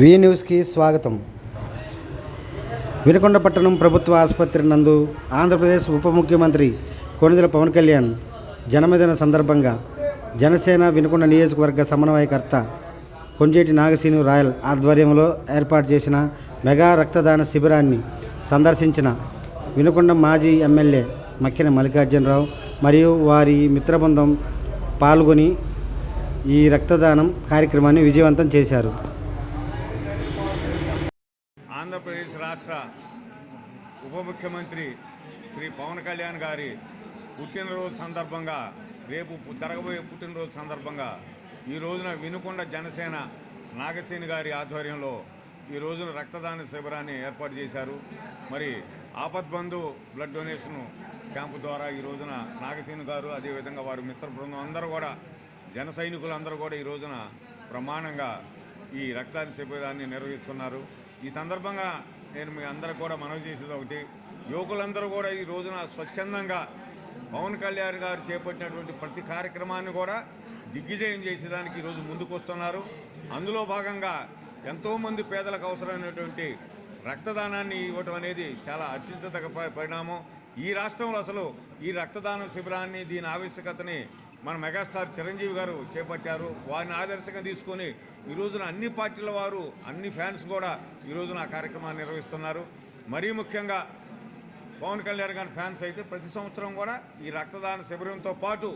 వి న్యూస్కి స్వాగతం. వినకొండ పట్టణం ప్రభుత్వ ఆసుపత్రి నందు ఆంధ్రప్రదేశ్ ఉప ముఖ్యమంత్రి కొణిదెల పవన్ కళ్యాణ్ జన్మదిన సందర్భంగా జనసేన వినుకొండ నియోజకవర్గ సమన్వయకర్త కొంజేటి నాగసీను రాయల్ ఆధ్వర్యంలో ఏర్పాటు చేసిన మెగా రక్తదాన శిబిరాన్ని సందర్శించిన వినుకొండ మాజీ ఎమ్మెల్యే మక్కిన మల్లికార్జునరావు మరియు వారి మిత్రబృందం పాల్గొని ఈ రక్తదానం కార్యక్రమాన్ని విజయవంతం చేశారు. ఆంధ్రప్రదేశ్ రాష్ట్ర ఉప ముఖ్యమంత్రి శ్రీ పవన్ కళ్యాణ్ గారి పుట్టినరోజు సందర్భంగా రేపు జరగబోయే పుట్టినరోజు సందర్భంగా ఈ రోజున వినుకొండ జనసేన నాగసేని గారి ఆధ్వర్యంలో ఈ రోజున రక్తదాన శిబిరాన్ని ఏర్పాటు చేశారు. మరి ఆపద్బంధు బ్లడ్ డొనేషన్ క్యాంపు ద్వారా ఈ రోజున నాగసేని గారు అదేవిధంగా వారి మిత్ర బృందం అందరూ కూడా జన సైనికులందరూ కూడా ఈ రోజున ప్రమాణంగా ఈ రక్తదాన శిబిరాన్ని నిర్వహిస్తున్నారు. ఈ సందర్భంగా నేను మీ అందరికి కూడా మనవి చేసేది ఒకటి. యువకులందరూ కూడా ఈ రోజున స్వచ్ఛందంగా పవన్ కళ్యాణ్ గారు చేపట్టినటువంటి ప్రతి కార్యక్రమాన్ని కూడా దిగ్విజయం చేసేదానికి ఈరోజు ముందుకు వస్తున్నారు అందులో భాగంగా ఎంతోమంది పేదలకు అవసరమైనటువంటి రక్తదానాన్ని ఇవ్వటం అనేది చాలా హర్షించదగ్గ పరిణామం. ఈ రాష్ట్రంలో అసలు ఈ రక్తదాన శిబిరాన్ని దీని ఆవశ్యకతని మన మెగాస్టార్ చిరంజీవి గారు చేపట్టారు. వారిని ఆదర్శంగా తీసుకొని ఈ రోజున అన్ని పార్టీల వారు అన్ని ఫ్యాన్స్ కూడా ఈ రోజున ఆ కార్యక్రమాన్ని నిర్వహిస్తున్నారు. మరీ ముఖ్యంగా పవన్ కళ్యాణ్ గారి ఫ్యాన్స్ అయితే ప్రతి సంవత్సరం కూడా ఈ రక్తదాన శిబిరంతో పాటు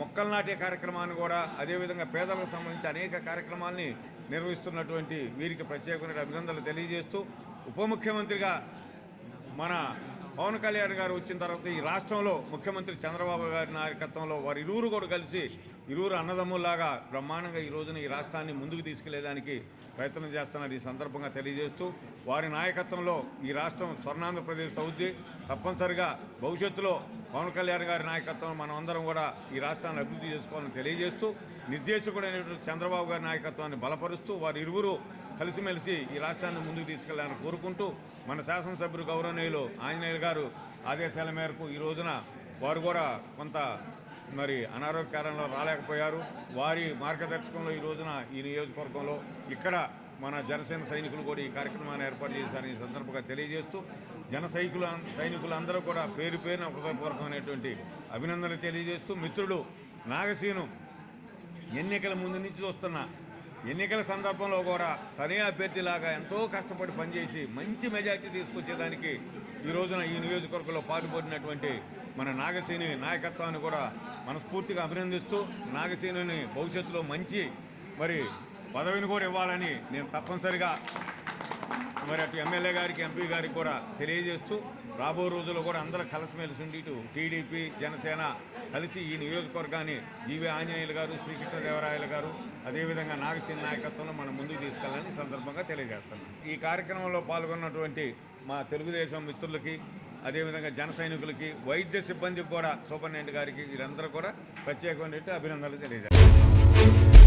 మొక్కలు నాటే కార్యక్రమాన్ని కూడా అదేవిధంగా పేదలకు సంబంధించి అనేక కార్యక్రమాల్ని నిర్వహిస్తున్నటువంటి వీరికి ప్రత్యేకమైన అభినందనలు తెలియజేస్తూ ఉప ముఖ్యమంత్రిగా మన పవన్ కళ్యాణ్ గారు వచ్చిన తర్వాత ఈ రాష్ట్రంలో ముఖ్యమంత్రి చంద్రబాబు గారి నాయకత్వంలో వారి ఇరువురు కూడా కలిసి ఇరువురు అన్నదమ్ములాగా బ్రహ్మాండంగా ఈ రోజున ఈ రాష్ట్రాన్ని ముందుకు తీసుకెళ్ళేదానికి ప్రయత్నం చేస్తున్నారు ఈ సందర్భంగా తెలియజేస్తూ వారి నాయకత్వంలో ఈ రాష్ట్రం స్వర్ణాంధ్రప్రదేశ్ అవుద్ది తప్పనిసరిగా భవిష్యత్తులో పవన్ కళ్యాణ్ గారి నాయకత్వం మనం అందరం కూడా ఈ రాష్ట్రాన్ని అభివృద్ధి చేసుకోవాలని తెలియజేస్తూ నిర్దేశకుడైనటువంటి చంద్రబాబు గారి నాయకత్వాన్ని బలపరుస్తూ వారి ఇరువురు కలిసిమెలిసి ఈ రాష్ట్రాన్ని ముందుకు తీసుకెళ్ళాలని కోరుకుంటూ మన శాసనసభ్యులు గౌరవనీయులు ఆంజనేయులు గారు ఆదేశాల మేరకు ఈ రోజున వారు కూడా కొంత మరి అనారోగ్య కారణంలో రాలేకపోయారు. వారి మార్గదర్శకంలో ఈ రోజున ఈ నియోజకవర్గంలో ఇక్కడ మన జనసేన సైనికులు కూడా ఈ కార్యక్రమాన్ని ఏర్పాటు చేశారని ఈ సందర్భంగా తెలియజేస్తూ జన సైనికుల సైనికులందరూ కూడా పేరు పేరున హృదయపూర్వకమైనటువంటి అభినందనలు తెలియజేస్తూ మిత్రుడు నాగసీను ఎన్నికల ముందు నుంచి చూస్తున్నా ఎన్నికల సందర్భంలో కూడా తనే అభ్యర్థిలాగా ఎంతో కష్టపడి పనిచేసి మంచి మెజార్టీ తీసుకొచ్చేదానికి ఈ రోజున ఈ నియోజకవర్గంలో పాటుపడినటువంటి మన నాగసేని నాయకత్వాన్ని కూడా మనస్ఫూర్తిగా అభినందిస్తూ నాగసేనుని భవిష్యత్తులో మంచి మరి పదవిని కూడా ఇవ్వాలని నేను తప్పనిసరిగా మరి అటు ఎమ్మెల్యే గారికి ఎంపీ గారికి కూడా తెలియజేస్తూ రాబో రోజుల్లో కూడా అందరూ కలిసిమెలిసి ఉండి ఇటు టీడీపీ జనసేన కలిసి ఈ నియోజకవర్గాన్ని జీవి ఆంజనేయులు గారు శ్రీకృష్ణదేవరాయలు గారు అదేవిధంగా నాగసేన నాయకత్వంలో మనం ముందుకు తీసుకెళ్ళాలని సందర్భంగా తెలియజేస్తున్నాం. ఈ కార్యక్రమంలో పాల్గొన్నటువంటి మా తెలుగుదేశం మిత్రులకి అదేవిధంగా జన సైనికులకి వైద్య సిబ్బందికి కూడా సూపరింటెండెంట్ గారికి వీరందరూ కూడా ప్రత్యేకమైన అభినందనలు తెలియజేస్తారు